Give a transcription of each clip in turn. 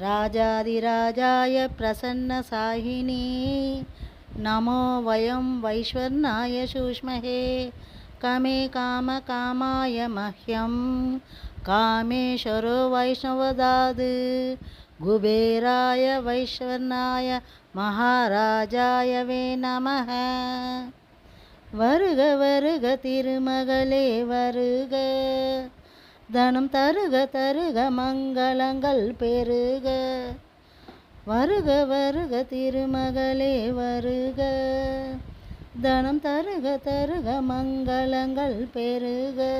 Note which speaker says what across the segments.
Speaker 1: ராஜாதிராஜாய பிரசன்னசாகினி நமோ வயம் வைஸ்வர்ணாய சூஷ்மகே. கமே காம காமாய மஹ்யம். காமேஸ்வரோ வைஷ்ணவதாது. குபேராய வைஸ்வர்ணாய மகாராஜாயவே நமக வருக வருக திருமகளே வருக. தனம் தருக தருக மங்களங்கள் பெருக. வருக வருக திருமகளே வருக. தனம் தருக தருக மங்களங்கள் பெருக.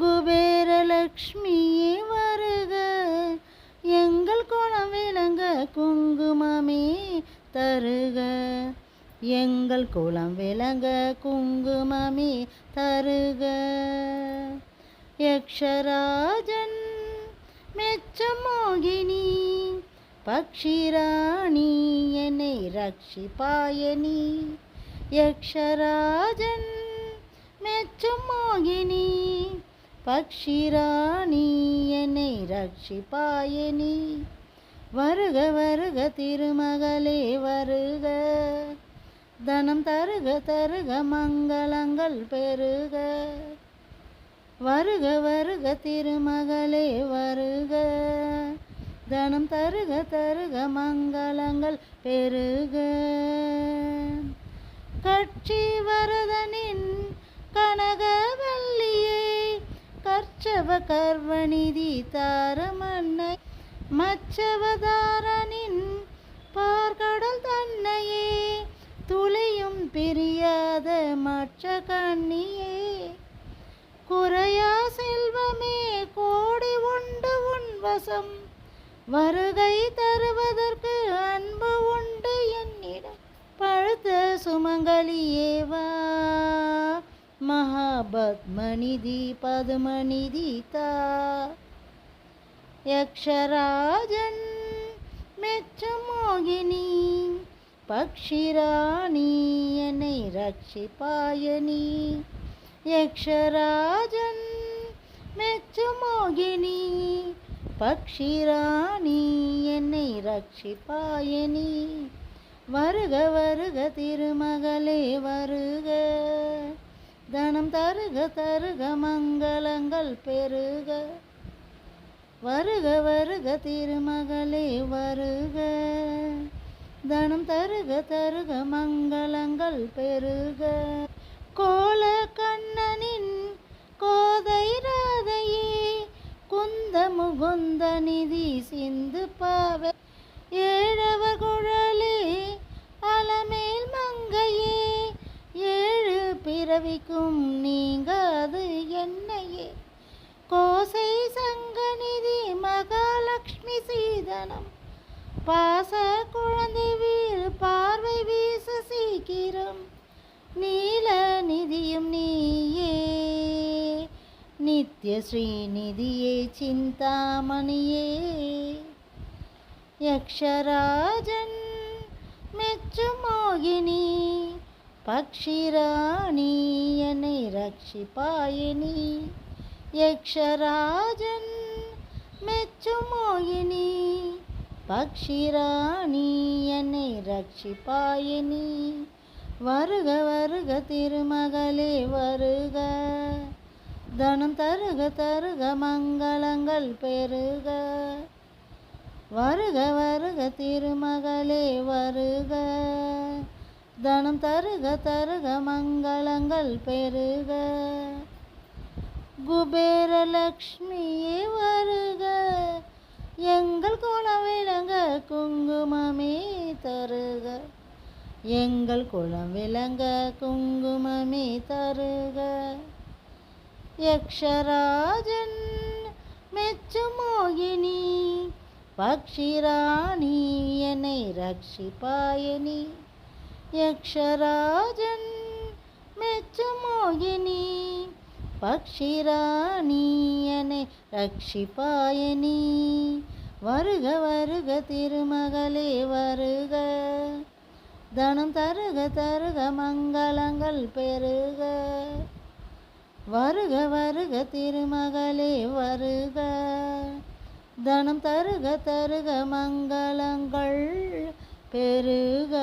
Speaker 1: குபேரலக்ஷ்மியே வருக. எங்கள் குளம் விளங்க குங்குமமே தருக. எங்கள் குளம் விளங்க குங்குமமே தருக. யக்ஷராஜன் மெச்ச மோகினி பக்ஷிராணி என்னை ரட்சிப்பாயனி யக்ஷராஜன் மெச்சும் மோகினி பக்ஷிராணி என்னை ரட்சிப்பாயனி வருக வருக திருமகளே வருக. தனம் தருக தருக மங்களங்கள் பெருக. வருக வருக திருமகளே வருக. தனம் தருக தருக மங்களங்கள் பெருக. கட்சி வரதனின் கனகவல்லியே கர்ச்சவ கர்வநிதி தாரமன்னை மச்சவதாரனின் பார்கடல் தன்னையே துளியும் பிரியாத மற்ற கண்ணியே. வசம் வருகை தருவதற்கு அன்பு உண்டு. என்னிடம் பழுத்த சுமங்கலியேவா மகாபத்மநிதி பதுமநிதி தா. யக்ஷராஜன் மெச்ச மோகினி பக்ஷிராணி என்னை ரட்சிப்பாயனி யக்ஷராஜன் மெச்ச மோகினி பக்ஷிராணி என்னை ரட்சிப்பாயனி வருக வருக திருமகளே வருக. தனம் தருக தருக மங்களங்கள் பெருக. வருக வருக திருமகளே வருக. தனம் தருக தருக மங்களங்கள் பெருக. தவிக்கும் நீங்காது என்னையே. கோசை சங்கநிதி மகாலட்சுமி சீதனம். பாச குழந்தை வீர் பார்வை வீச சீக்கிரம். நீல நிதியும் நீயே. நித்ய ஸ்ரீநிதியே சிந்தாமணியே. யக்ஷராஜன் மெச்சு மோகினி பக்ஷிராணி என்னை ரட்சிப்பாயினி யக்ஷராஜன் மெச்சு மோகினி பக்ஷிராணி என்னை ரட்சிப்பாயினி வருக வருக திருமகளே வருக. தனம் தருக தருக மங்களங்கள் பெருக. வருக வருக திருமகளே வருக. தனம் தருக தருக மங்களங்கள் பெருக. குபேரலக்ஷ்மியே வருக எங்கள் குலம் விளங்க குங்குமமே தருக. எங்கள் குளம் விளங்க குங்குமமே தருக. யக்ஷராஜன் மெச்சு மோகினி பக்ஷிராணி என்னை ரட்சிப்பாயனி. யக்ஷராஜன் மெச்சு மோகினி பக்ஷிராணி என்னை ரட்சிப்பாயனி. வருக வருக திருமகளே வருக. தனம் தருக தருக மங்களங்கள் பெருக. வருக வருக திருமகளே வருக. தனம் தருக தருக மங்களங்கள் பெருக